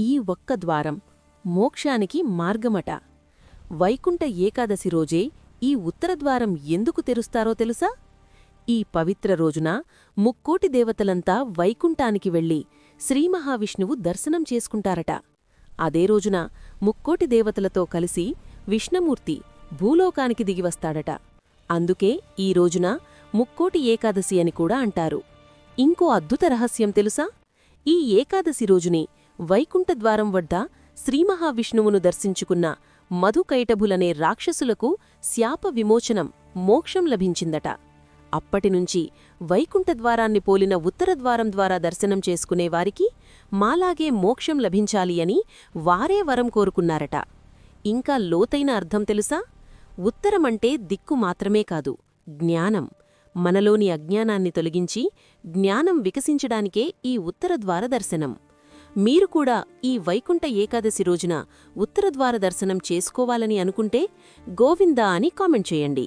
ఈ ఒక్క ద్వారం మోక్షానికి మార్గమట. వైకుంఠ ఏకాదశి రోజే ఈ ఉత్తరద్వారం ఎందుకు తెరుస్తారో తెలుసా? ఈ పవిత్ర రోజున ముక్కోటి దేవతలంతా వైకుంఠానికి వెళ్ళి శ్రీమహావిష్ణువు దర్శనం చేసుకుంటారట. అదే రోజున ముక్కోటి దేవతలతో కలిసి విష్ణుమూర్తి భూలోకానికి దిగివస్తాడట అందుకే ఈ రోజున ముక్కోటి ఏకాదశి అని కూడా అంటారు. ఇంకో అద్భుత రహస్యం తెలుసా? ఈ ఏకాదశి రోజుని వైకుంఠద్వారం వద్ద శ్రీమహావిష్ణువును దర్శించుకున్న మధుకైటభులనే రాక్షసులకు శాప విమోచనం మోక్షం లభించిందట. అప్పటినుంచి వైకుంఠద్వారాన్ని పోలిన ఉత్తరద్వారం ద్వారా దర్శనం చేసుకునేవారికి మాలాగే మోక్షం లభించాలి అని వారే వరం కోరుకున్నారట. ఇంకా లోతైన అర్థం తెలుసా? ఉత్తరమంటే దిక్కు మాత్రమే కాదు జ్ఞానం. మనలోని అజ్ఞానాన్ని తొలగించి జ్ఞానం వికసించడానికే ఈ ఉత్తరద్వార దర్శనం. మీరు కూడా ఈ వైకుంఠ ఏకాదశి రోజున ఉత్తరద్వార దర్శనం చేసుకోవాలని అనుకుంటే గోవిందా అని కామెంట్ చేయండి.